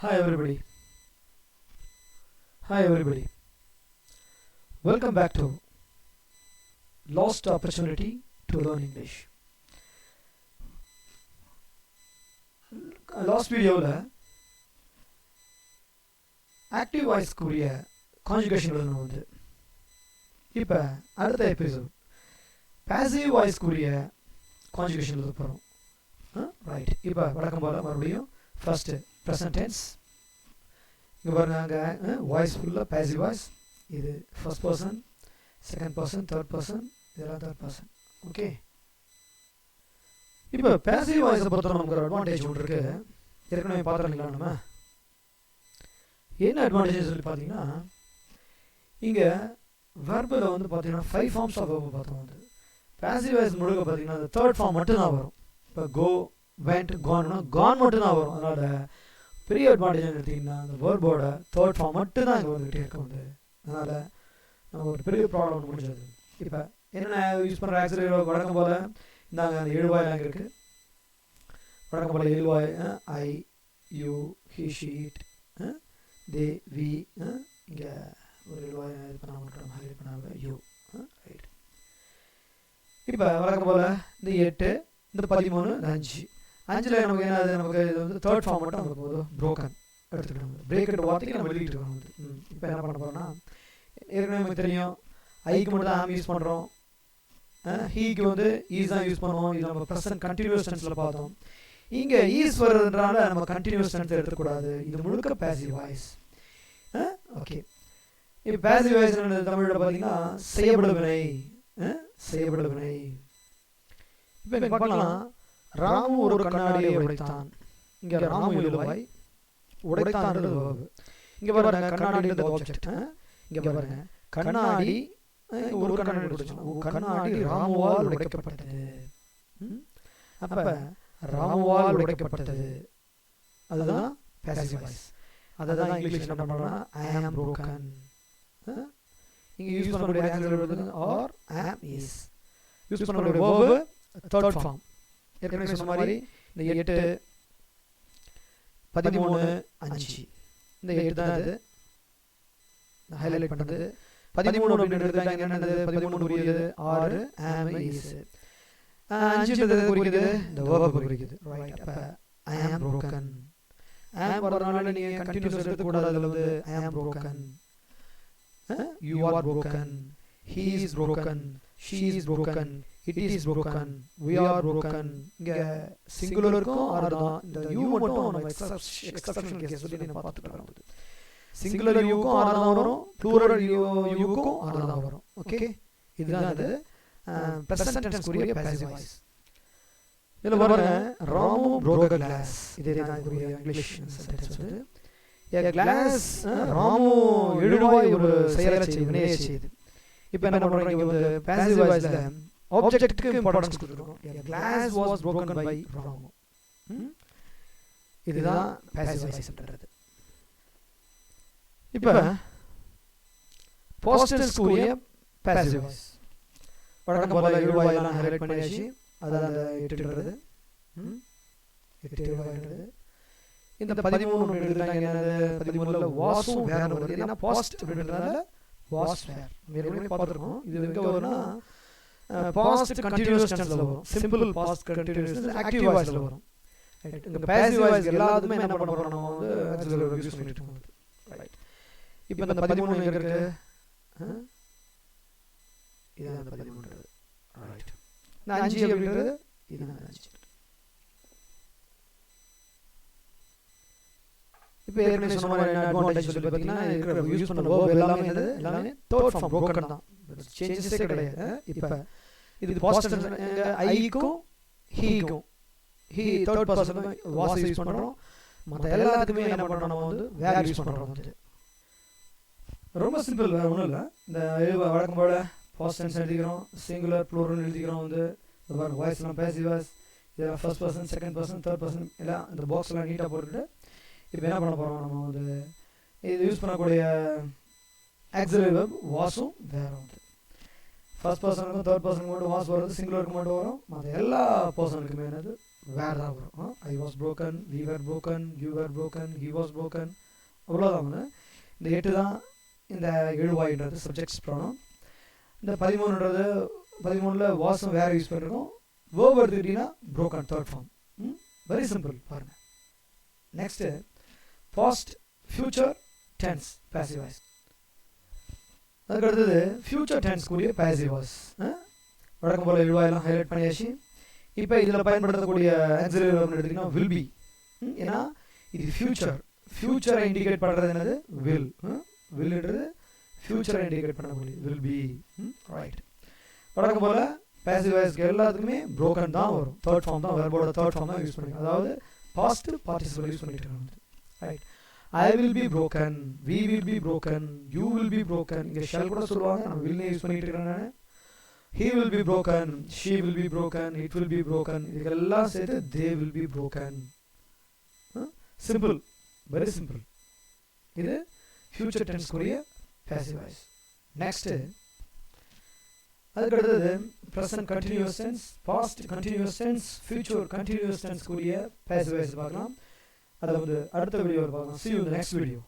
Hi everybody. Hi everybody. Welcome back to Lost Opportunity to Learn English. Last வீடியோவில் active வாய்ஸ்க்குரிய conjugation எழுதணும் வந்து இப்போ அடுத்த எபிசோட் பேசிவ் வாய்ஸ்க்குரிய கான்ஜுகேஷன் எழுத போகிறோம் ரைட் இப்போ வழக்கம் போல் மறுபடியும் ஃபஸ்ட்டு ப்ரெசன்ட் டென்ஸ் இங்கே பாருங்க அங்கே வாய்ஸ் ஃபுல்லாக பேசிவ் வாய்ஸ் இது first person second person third person இதெல்லாம் தேர்ட் பர்சன் ஓகே இப்போ பேசிவ் வாய்ஸை பொறுத்த நமக்கு ஒரு அட்வான்டேஜ் ஒன்று இருக்குது ஏற்கனவே பார்த்துருங்களா நம்ம? என்ன அட்வான்டேஜ் சொல்லி பார்த்தீங்கன்னா இங்கே வெர்பில் வந்து பார்த்தீங்கன்னா ஃபைவ் ஃபார்ம்ஸ் ஆஃப் வெர்பு பார்த்தோம் வந்து. பேசிவ் வாய்ஸ் முழுக்க பார்த்தீங்கன்னா அந்த தேர்ட் ஃபார்ம் மட்டும்தான் வரும். இப்போ கோ வெண்ட் கான்னா கான் மட்டும்தான் வரும். அதனால் பெரிய அட்வான்டேஜ் எடுத்திங்கன்னா அந்த வேர்போட தேர்ட் ஃபார்ம் மட்டும்தான் இங்கே வந்துக்கிட்டே இருக்கும் வந்து. அதனால் நமக்கு ஒரு பெரிய ப்ராப்ளம் ஒன்று முடிஞ்சது. இப்போ என்னென்ன யூஸ் பண்ணுற ஆக்சிடென்ட் வழக்கம் போல் இந்தாங்க அந்த எழுவாய் அங்கே இருக்குது வழக்கம் போல் எழுவாய் I you he she it they we இங்கே ஒரு எழுவாய் இது பண்ண மாதிரி இது பண்ணாங்க யூ ரைட் இப்போ வழக்கம் போல் இந்த எட்டு இந்த பதிமூணு இந்த அஞ்சு. அஞ்சில் நமக்கு என்னது? நமக்கு இது வந்து தேர்ட் ஃபார்ம் மட்டும் நமக்கு போதும். ப்ரோக்கன் எடுத்துக்கிட்டோம் பிரேக்கெட் வார்த்தைக்கு நம்ம எழுதிட்டு இருக்கோம். வந்து இப்போ என்ன பண்ண போகிறோம்னா ஏற்கனவே நமக்கு தெரியும் ஐக்கு மட்டும் தான் ஆம் யூஸ் பண்ணுறோம் ஹீக்கு வந்து ஈஸ் தான் யூஸ் பண்ணுவோம். இது நம்ம ப்ரெசன்ட் கண்டினியூஸ் டென்ஸில் பார்த்தோம். இங்கே ஈஸ் வர்றதுனால நம்ம கண்டினியூஸ் டென்ஸ் எடுத்துக்கூடாது. இது முழுக்க பேசிவ் வாய்ஸ் ஓகே இப்போ பேசிவ் வாய்ஸ் தமிழில் பார்த்தீங்கன்னா செய்யப்படும் வினை செய்யப்படும் வினை இப்போ பார்க்கலாம். ராமு ஒரு கண்ணாடியை உடைத்தான். இங்கே ராமு எழுவாய் உடைத்தான் இங்கே பாருங்க கண்ணாடி இங்கே பாருங்க கண்ணாடி ஒரு கண்ணாடி உடைச்சோம் கண்ணாடி ராமுவால் உடைக்கப்பட்டது. அப்ப ராமுவால் உடைக்கப்பட்டது. அதுதான் பேசிவ் வாய்ஸ் அதை தான் இங்கிலீஷ் என்ன பண்ணுறோம்னா ஐ ஆம் broken. இங்கே யூஸ் பண்ணக்கூடிய ஆர் ஆம் இஸ் யூஸ் பண்ணக்கூடிய verb தேர்ட் ஃபார்ம் ஏற்கனவே சொன்ன மாதிரி இந்த எட்டு பதிமூணு அஞ்சு. இந்த எட்டு தான் இது. ஹைலைட் பண்ணுறது பதிமூணு அப்படின்றது என்னது? பதிமூணு குறிக்கிறது ஆறு ஆம் இஸ் அஞ்சுன்றது குறிக்கிறது இந்த வேர்பை குறிக்கிறது ரைட் அப்போ ஐ ஆம் broken. ஆம் வரனால நீங்கள் கண்டினியூஸ் எடுக்கக்கூடாது அதில் வந்து I am broken. You are broken. he is broken. she is broken. It is broken. we are broken. இங்க சிங்குலருக்கும் ஆறு தான் இந்த யூ மட்டும் நம்ம எக்ஸப்ஷனல் கேஸ் சொல்லி நம்ம பார்த்துட்டு வரோம். சிங்குலர் யூக்கும் ஆறு தான் வரும். ப்ளூரல் யூக்கும் ஆறு தான் வரும். ஓகே இதுதான் அது. ப்ரெசன்ட் டென்ஸ் குறிய பேசிவ் வாய்ஸ் இதில் பாருங்க ராமு glass இதே தான் இங்கிலீஷ் சென்டென்ஸ் வந்து. glass ராமு எழுவாய் ஒரு செயலை செய்து வினையை செய்து. இப்போ என்ன பண்ணுறோம் இங்கே வந்து பேசிவ் வாய்ஸில் ஆப்ஜெக்ட்டுக்கு இம்பார்ட்டன்ஸ் கொடுத்துருக்கோம். a glass was broken by Ramu இதுதான் பேசிவ் வாய்ஸ்ன்றது இப்போ போஸ்டன்ஸ்க்குரிய பேசிவ் வாய்ஸ் வழக்கம் போல எழுவாயெல்லாம் ஹைலைட் பண்ணியாச்சு அதான் அந்த எட்டுன்றது. எட்டு எழுவாயன்றது இந்த பதிமூணு எடுத்துட்டாங்க என்னது? பதிமூணுல வாசும் வேற வருது ஏன்னா பாஸ்ட் அப்படின்றதுனால வாஸ் வேர் பார்த்துருக்கோம். இது எங்கே வரும்னா பாஸ்ட் கண்டினியூஸ் டென்ஸ்ல வரும். சிம்பிள் பாஸ்ட் கண்டினியூஸ் ஆக்டிவ் வாய்ஸ்ல வரும். இந்த பேசிவ் வாய்ஸ் எல்லாத்துமே என்ன பண்ண போறோம் நம்ம வந்து ஆக்சிலரி யூஸ் பண்ணிட்டு இருக்கோம் ரைட் இப்போ இந்த பதிமூணு எங்க இருக்கு? இதான் அந்த பதிமூணு ரைட் இந்த அஞ்சு அப்படின்றது இதுதான் அஞ்சு. இப்போ ஏற்கனவே சொன்ன மாதிரி என்ன அட்வான்டேஜ் சொல்லி பார்த்தீங்கன்னா இருக்கிற யூஸ் பண்ண வேர்ப் எல்லாமே எல்லாமே தேர்ட் ஃபார்ம் broken தான். சேஞ்சஸே கிடையாது. இப்போ இது எங்க ஐக்கும் ஹீக்கும் he third person was use பண்ணுறோம் மற்ற எல்லாத்துக்குமே என்ன பண்ணுறோம் நம்ம வந்து வேர் யூஸ் பண்ணுறோம் வந்து. ரொம்ப சிம்பிள் வேறு ஒன்றும் இல்லை. இந்த வழக்கம் போல் பாஸ்ட் டென்ஸ் எழுதிக்கிறோம் சிங்குலர் ப்ளூரல் எழுதிக்கிறோம் வந்து. வாய்ஸ்லாம் பேசி வாய்ஸ் இதெல்லாம் first person second person third person எல்லாம் இந்த பாக்ஸ்லாம் நீட்டாக போட்டுட்டு இப்போ என்ன பண்ண போகிறோம் நம்ம வந்து இது யூஸ் பண்ணக்கூடிய ஆக்சிலரி வெப் வேறு வந்து ஃபர்ஸ்ட் பர்சனுக்கும் தேர்ட் பர்சனுக்கு மட்டும் வாஸ் வருது சிங்குலருக்கு மட்டும் வரும். மற்ற எல்லா பர்சனுக்குமே என்னது? வேறு தான் வரும். I was broken we were broken you were broken he was broken அவ்வளோதான் இந்த எட்டு தான் இந்த எழுவாயின்றது சப்ஜெக்ட்ஸ் ப்ராப்ளம் இந்த பதிமூணுன்றது பதிமூணில் வாசம் வேறு யூஸ் பண்ணிருக்கோம். வேர்வ் எடுத்துக்கிட்டிங்கன்னா broken third form very simple பாருங்கள் next past future tense passive voice அதுக்கு அடுத்தது ஃப்யூச்சர் டென்ஸ் கூடிய passive voice வழக்கம் போல் எழுவாயெல்லாம் ஹைலைட் பண்ணியாச்சு. இப்போ இதில் பயன்படுத்தக்கூடிய ஆன்சர் எடுத்திங்கன்னா வில் பி ஏன்னா இது ஃப்யூச்சர் ஃப்யூச்சரை இண்டிகேட் பண்ணுறது என்னது? வில் வில்ன்றது ஃப்யூச்சரை இண்டிகேட் பண்ணக்கூடிய வில் பி ரைட் வழக்கம் போல் பேசிவ் வாய்ஸ்க்கு எல்லாத்துக்குமே ப்ரோக்கன் தான் வரும். தேர்ட் ஃபார்ம் தான் வெர்போட தேர்ட் ஃபார்ம் தான் யூஸ் பண்ணிக்கலாம் அதாவது பாஸ்ட் பார்ட்டிசிபல் யூஸ் பண்ணிட்டு இருக்காங்க right I will be broken we will be broken you will be broken இங்கே ஷெல் கூட சொல்லுவாங்க நம்ம வில்லே யூஸ் பண்ணிட்டு இருக்கேன் he will be broken she will be broken it will be broken இதுக்கெல்லாம் சேர்த்து they will be broken simple very simple இது ஃபியூச்சர் டென்ஸ்க்குரிய பேசிவ் வாய்ஸ் நெக்ஸ்ட்டு அதுக்கு அடுத்தது present continuous tense past continuous tense future continuous டென்ஸ்க்குரிய passive voice பார்க்கலாம். அதை வந்து அடுத்த வீடியோவில் பார்க்கலாம் சி யூ நெக்ஸ்ட் வீடியோ